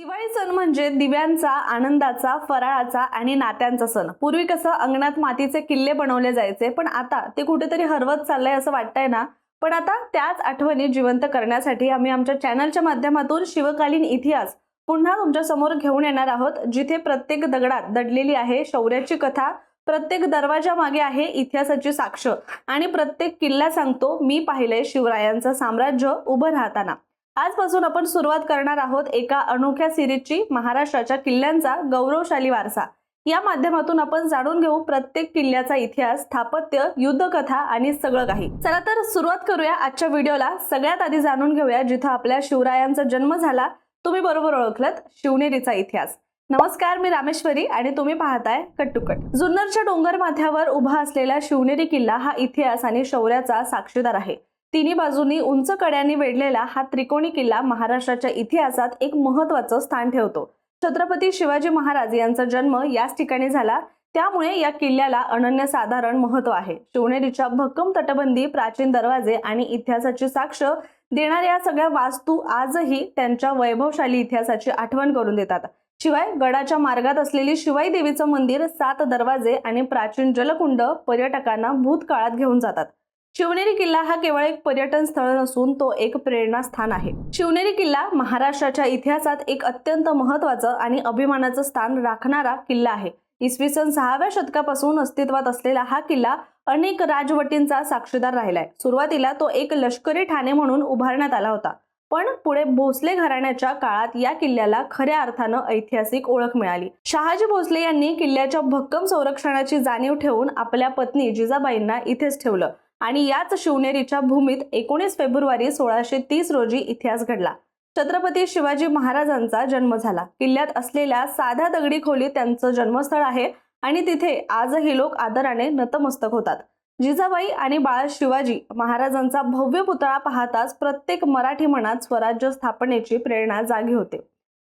दिवाळी सण म्हणजे दिव्यांचा आनंदाचा फराळाचा आणि नात्यांचा सण. पूर्वी कसं अंगणात मातीचे किल्ले बनवले जायचे पण आता ते कुठेतरी हरवत चाललंय असं वाटतंय ना? पण आता त्याच आठवणी जिवंत करण्यासाठी आम्ही आमच्या चॅनलच्या माध्यमातून शिवकालीन इतिहास पुन्हा तुमच्यासमोर घेऊन येणार आहोत जिथे प्रत्येक दगडात दडलेली आहे शौर्याची कथा प्रत्येक दरवाजा मागे आहे इतिहासाची साक्ष. आणि प्रत्येक किल्ला सांगतो मी पाहिलंय शिवरायांचं साम्राज्य उभं राहताना. आजपासून आपण सुरुवात करणार आहोत एका अनोख्या सिरीजची महाराष्ट्राच्या किल्ल्यांचा गौरवशाली वारसा. या माध्यमातून आपण जाणून घेऊ प्रत्येक किल्ल्याचा इतिहास स्थापत्य युद्धकथा आणि सगळं काही. चला तर सुरुवात करूया आजच्या व्हिडिओला. सगळ्यात आधी जाणून घेऊया जिथं आपल्या शिवरायांचा जन्म झाला. तुम्ही बरोबर ओळखलत शिवनेरीचा इतिहास. नमस्कार मी रामेश्वरी आणि तुम्ही पाहताय कट्टुकट. जुन्नरच्या डोंगर माथ्यावर उभा असलेला शिवनेरी किल्ला हा इतिहास आणि शौर्याचा साक्षीदार आहे. तिन्ही बाजूनी उंच कड्यांनी वेढलेला हा त्रिकोणी किल्ला महाराष्ट्राच्या इतिहासात एक महत्वाचं स्थान ठेवतो. छत्रपती शिवाजी महाराज यांचा जन्म याच ठिकाणी झाला. त्यामुळे या किल्ल्याला अनन्यसाधारण महत्त्व आहे. शिवनेरीच्या भक्कम तटबंदी प्राचीन दरवाजे आणि इतिहासाची साक्ष देणाऱ्या या सगळ्या वास्तू आजही त्यांच्या वैभवशाली इतिहासाची आठवण करून देतात. शिवाय गडाच्या मार्गात असलेली शिवाई देवीचं मंदिर सात दरवाजे आणि प्राचीन जलकुंड पर्यटकांना भूतकाळात घेऊन जातात. शिवनेरी किल्ला हा केवळ एक पर्यटन स्थळ नसून तो एक प्रेरणास्थान आहे. शिवनेरी किल्ला महाराष्ट्राच्या इतिहासात एक अत्यंत महत्वाचं आणि अभिमानाचं स्थान राखणारा किल्ला आहे. इसवी सन सहाव्या शतकापासून अस्तित्वात असलेला हा किल्ला अनेक राजवटींचा साक्षीदार राहिलाय. सुरुवातीला तो एक लष्करी ठाणे म्हणून उभारण्यात आला होता. पण पुढे भोसले घराण्याच्या काळात या किल्ल्याला खऱ्या अर्थानं ऐतिहासिक ओळख मिळाली. शहाजी भोसले यांनी किल्ल्याच्या भक्कम संरक्षणाची जाणीव ठेवून आपल्या पत्नी जिजाबाईंना इथेच ठेवलं. आणि याच शिवनेरीच्या भूमीत एकोणीस फेब्रुवारी सोळाशे तीस रोजी इतिहास घडला. छत्रपती शिवाजी महाराजांचा जन्म झाला. किल्ल्यात असलेल्या साध्या दगडी खोलीत त्यांचं जन्मस्थळ आहे आणि तिथे आजही लोक आदराने नतमस्तक होतात. जिजाबाई आणि बाळ शिवाजी महाराजांचा भव्य पुतळा पाहताच प्रत्येक मराठी मनात स्वराज्य स्थापनेची प्रेरणा जागी होते.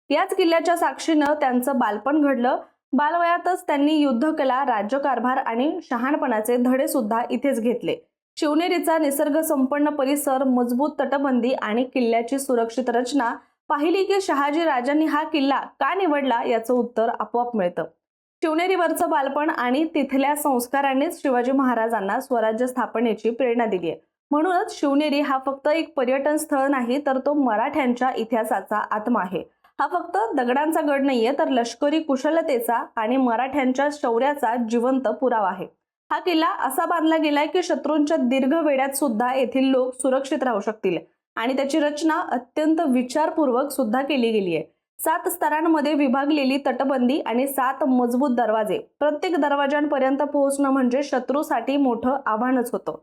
याच किल्ल्याच्या साक्षीनं त्यांचं बालपण घडलं. बालवयातच त्यांनी युद्धकला राज्यकारभार आणि शहाणपणाचे धडे सुद्धा इथेच घेतले. शिवनेरीचा निसर्ग संपन्न परिसर मजबूत तटबंदी आणि किल्ल्याची सुरक्षित रचना पाहिली की शहाजी राजांनी हा किल्ला का निवडला याचं उत्तर आपोआप मिळतं. शिवनेरीवरचं बालपण आणि तिथल्या संस्कारांनीच शिवाजी महाराजांना स्वराज्य स्थापनेची प्रेरणा दिली आहे म्हणूनच शिवनेरी हा फक्त एक पर्यटन स्थळ नाही तर तो मराठ्यांच्या इतिहासाचा आत्मा आहे. हा फक्त दगडांचा गड नाहीये तर लष्करी कुशलतेचा आणि मराठ्यांच्या शौर्याचा जिवंत पुरावा आहे. हा किल्ला असा बांधला गेलाय की शत्रूंच्या दीर्घ वेड्यात सुद्धा येथील लोक सुरक्षित राहू शकतील. आणि त्याची रचना अत्यंत विचारपूर्वक सुद्धा केली गेली आहे. सात स्तरांमध्ये विभागलेली तटबंदी आणि सात मजबूत दरवाजे. प्रत्येक दरवाजांपर्यंत पोहोचणं म्हणजे शत्रूसाठी मोठं आव्हानच होतं.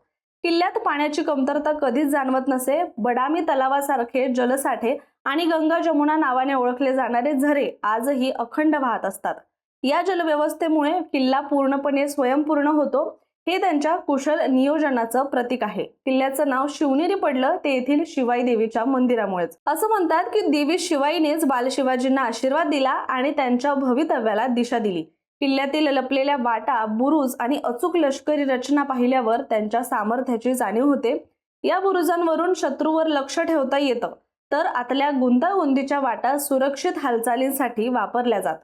किल्ल्यात पाण्याची कमतरता कधीच जाणवत नसे. बडामी तलावासारखे जलसाठे आणि गंगा जमुना नावाने ओळखले जाणारे झरे आजही अखंड वाहत असतात. या जलव्यवस्थेमुळे किल्ला पूर्णपणे स्वयंपूर्ण होतो. हे त्यांच्या कुशल नियोजनाचं प्रतीक आहे. किल्ल्याचं नाव शिवनेरी पडलं ते येथील शिवाई देवीच्या मंदिरामुळेच. असं म्हणतात की देवी शिवाईनेच बालशिवाजींना आशीर्वाद दिला आणि त्यांच्या भवितव्याला दिशा दिली. किल्ल्यातील लपलेल्या वाटा बुरुज आणि अचूक लष्करी रचना पाहिल्यावर त्यांच्या सामर्थ्याची जाणीव होते. या बुरुजांवरून शत्रूवर लक्ष ठेवता येतं तर आतल्या गुंतागुंतीच्या वाटा सुरक्षित हालचालींसाठी वापरल्या जात.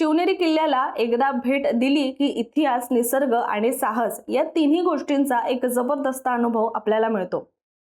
शिवनेरी किल्ल्याला एकदा भेट दिली की इतिहास निसर्ग आणि साहस या तिन्ही गोष्टींचा एक जबरदस्त अनुभव आपल्याला मिळतो.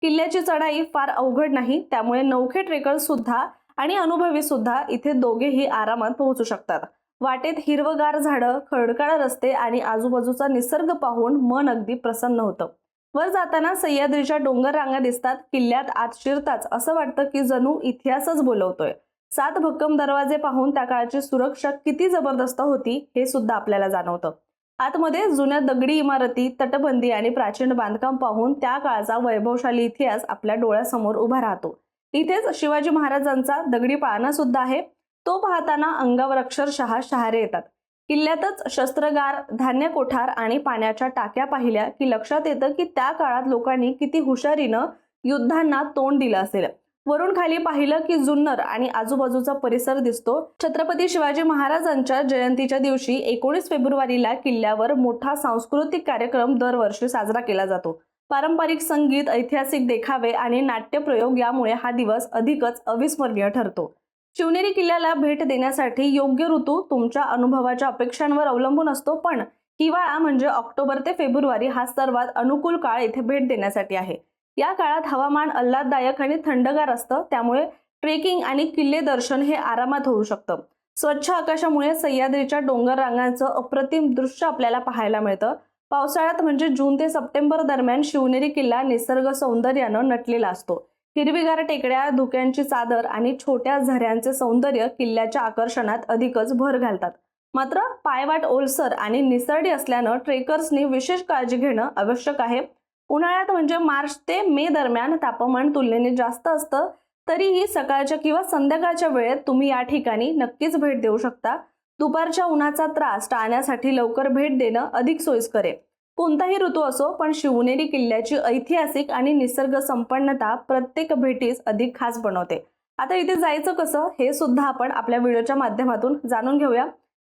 किल्ल्याची चढाई फार अवघड नाही त्यामुळे नौखे ट्रेकर सुद्धा आणि अनुभवी सुद्धा इथे दोघेही आरामात पोहोचू शकतात. वाटेत हिरवगार झाडं खडकाळ रस्ते आणि आजूबाजूचा निसर्ग पाहून मन अगदी प्रसन्न होतं. वर जाताना सह्याद्रीच्या डोंगर रांगा दिसतात किल्ल्यात आत शिरताच असं वाटतं की जणू इतिहासच बोलवतोय. सात भक्कम दरवाजे पाहून त्या काळाची सुरक्षा किती जबरदस्त होती हे सुद्धा आपल्याला जाणवतं. आतमध्ये जुन्या दगडी इमारती तटबंदी आणि प्राचीन बांधकाम पाहून त्या काळाचा वैभवशाली इतिहास आपल्या डोळ्यासमोर उभा राहतो. इथेच शिवाजी महाराजांचा दगडी पाळणा सुद्धा आहे. तो पाहताना अंगावर अक्षरशः शहारे येतात. किल्ल्यातच शस्त्रगार धान्य कोठार आणि पाण्याच्या टाक्या पाहिल्या की लक्षात येतं की त्या काळात लोकांनी किती हुशारीनं युद्धांना तोंड दिलं असेल. वरून खाली पाहिलं की जुन्नर आणि आजूबाजूचा परिसर दिसतो. छत्रपती शिवाजी महाराजांच्या जयंतीच्या दिवशी एकोणीस फेब्रुवारीला किल्ल्यावर मोठा सांस्कृतिक कार्यक्रम दरवर्षी साजरा केला जातो. पारंपरिक संगीत ऐतिहासिक देखावे आणि नाट्यप्रयोग यामुळे हा दिवस अधिकच अविस्मरणीय ठरतो. शिवनेरी किल्ल्याला भेट देण्यासाठी योग्य ऋतू तुमच्या अनुभवाच्या अपेक्षांवर अवलंबून असतो पण हिवाळा म्हणजे ऑक्टोबर ते फेब्रुवारी हा सर्वात अनुकूल काळ इथे भेट देण्यासाठी आहे. या काळात हवामान आल्हाददायक आणि थंडगार असतं त्यामुळे ट्रेकिंग आणि किल्ले दर्शन हे आरामात होऊ शकतं. स्वच्छ आकाशामुळे सह्याद्रीच्या डोंगर रांगांचं अप्रतिम दृश्य आपल्याला पाहायला मिळतं. पावसाळ्यात म्हणजे जून ते सप्टेंबर दरम्यान शिवनेरी किल्ला निसर्ग सौंदर्यानं नटलेला असतो. हिरवीगार टेकड्या धुक्यांची चादर आणि छोट्या झऱ्यांचे सौंदर्य किल्ल्याच्या आकर्षणात अधिकच भर घालतात. मात्र पायवाट ओलसर आणि निसरडी असल्यानं ट्रेकर्सनी विशेष काळजी घेणं आवश्यक आहे. उन्हाळ्यात म्हणजे मार्च ते मे दरम्यान तापमान तुलनेने जास्त असतं तरीही सकाळच्या किंवा संध्याकाळच्या वेळेत तुम्ही या ठिकाणी नक्कीच भेट देऊ शकता. दुपारच्या उन्हाचा त्रास टाळण्यासाठी लवकर भेट देणं अधिक सोयीस्कर आहे. कोणताही ऋतू असो पण शिवनेरी किल्ल्याची ऐतिहासिक आणि निसर्ग संपन्नता प्रत्येक भेटीस अधिक खास बनवते. आता इथे जायचं कसं हे सुद्धा आपण आपल्या व्हिडिओच्या माध्यमातून जाणून घेऊया.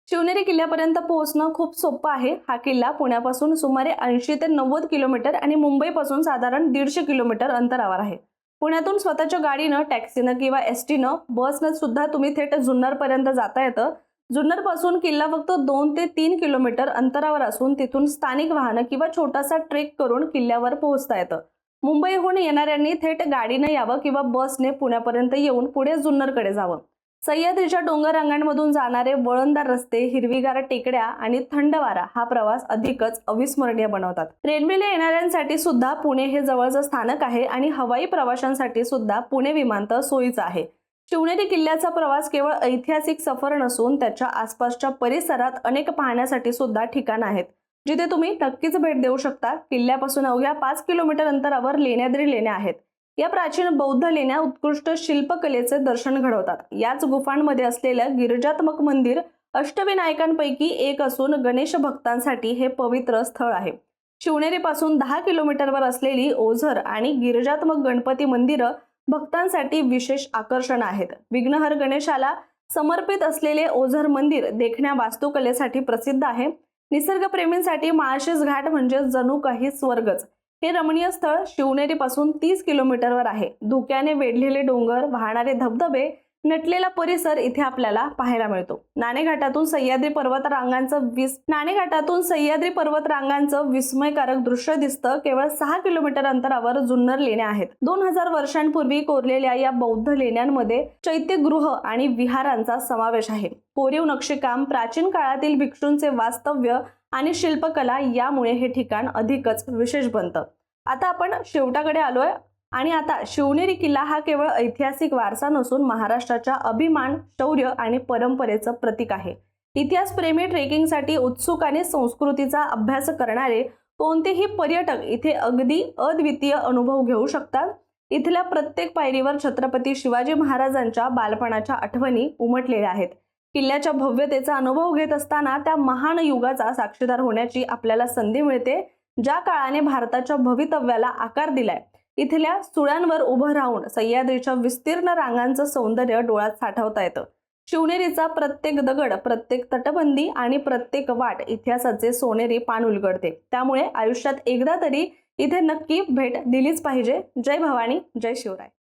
शिवनेरी किल्ल्यापर्यंत पोहोचणं खूप सोपं आहे. हा किल्ला पुण्यापासून सुमारे ऐंशी ते नव्वद किलोमीटर आणि मुंबईपासून साधारण दीडशे किलोमीटर अंतरावर आहे. पुण्यातून स्वतःच्या गाडीनं टॅक्सीनं किंवा एस टीनं बसनं सुद्धा तुम्ही थेट जुन्नरपर्यंत जाता येतं. जुन्नरपासून किल्ला फक्त दोन ते तीन किलोमीटर अंतरावर असून तिथून स्थानिक वाहनं किंवा छोटासा ट्रेक करून किल्ल्यावर पोहोचता येतं. मुंबईहून येणाऱ्यांनी थेट गाडीनं यावं किंवा बसने पुण्यापर्यंत येऊन पुढे जुन्नरकडे जावं. सह्याद्रीच्या डोंगर रांगांमधून जाणारे वळणदार रस्ते हिरवीगार टेकड्या आणि थंड वारा हा प्रवास अधिकच अविस्मरणीय बनवतात. रेल्वेने येणाऱ्यांसाठी सुद्धा पुणे हे जवळचं स्थानक आहे आणि हवाई प्रवाशांसाठी सुद्धा पुणे विमानतळ सोयीचं आहे. शिवनेरी किल्ल्याचा प्रवास केवळ ऐतिहासिक सफर नसून त्याच्या आसपासच्या परिसरात अनेक पाहण्यासाठी सुद्धा ठिकाण आहेत. जिथे तुम्ही नक्कीच भेट देऊ शकता. किल्ल्यापासून अवघ्या पाच किलोमीटर अंतरावर लेण्याद्री लेण्या आहेत. या प्राचीन बौद्ध लेण्या उत्कृष्ट शिल्पकलेचे दर्शन घडवतात. याच गुफांमध्ये असलेलं गिरिजात्मक मंदिर अष्टविनायकांपैकी एक असून गणेश भक्तांसाठी हे पवित्र स्थळ आहे. शिवनेरीपासून दहा किलोमीटरवर असलेली ओझर आणि गिरिजात्मक गणपती मंदिरं भक्तांसाठी विशेष आकर्षण आहेत. विघ्नहर गणेशाला समर्पित असलेले ओझर मंदिर देखण्या वास्तुकलेसाठी प्रसिद्ध आहे. निसर्गप्रेमींसाठी माळशेज घाट म्हणजे जणू काही स्वर्गच. हे रमणीय स्थळ शिवनेरीपासून तीस किलोमीटरवर आहे. धुक्याने वेढलेले डोंगर वाहणारे धबधबे नटलेला परिसर इथे आपल्याला पाहायला मिळतो. नाणेघाटातून सह्याद्री पर्वत रांगांचं विस नाणेघाटातून सह्याद्री पर्वत रांगांचं विस्मयकारक दृश्य दिसतं. केवळ सहा किलोमीटर अंतरावर जुन्नर लेण्या आहेत. दोन हजार वर्षांपूर्वी कोरलेल्या या बौद्ध लेण्यांमध्ये चैत्यगृह आणि विहारांचा समावेश आहे. कोरीव नक्षीकाम प्राचीन काळातील भिक्षूंचे वास्तव्य आणि शिल्पकला यामुळे हे ठिकाण अधिकच विशेष बनतं. आता आपण शेवटाकडे आलोय आणि आता शिवनेरी किल्ला हा केवळ ऐतिहासिक वारसा नसून महाराष्ट्राच्या अभिमान शौर्य आणि परंपरेचं प्रतीक आहे. इतिहासप्रेमी ट्रेकिंगसाठी उत्सुक आणि संस्कृतीचा अभ्यास करणारे कोणतेही पर्यटक इथे अगदी अद्वितीय अनुभव घेऊ शकतात. इथल्या प्रत्येक पायरीवर छत्रपती शिवाजी महाराजांच्या बालपणाच्या आठवणी उमटलेल्या आहेत. किल्ल्याच्या भव्यतेचा अनुभव घेत असताना त्या महान युगाचा साक्षीदार होण्याची आपल्याला संधी मिळते ज्या काळाने भारताच्या भवितव्याला आकार दिलाय. इथल्या सुळ्यांवर उभं राहून सह्याद्रीच्या विस्तीर्ण रांगांचं सौंदर्य डोळ्यात साठवता येतं. शिवनेरीचा प्रत्येक दगड प्रत्येक तटबंदी आणि प्रत्येक वाट इतिहासाचे सोनेरी पान उलगडते. त्यामुळे आयुष्यात एकदा तरी इथे नक्की भेट दिलीच पाहिजे. जय भवानी जय शिवराय.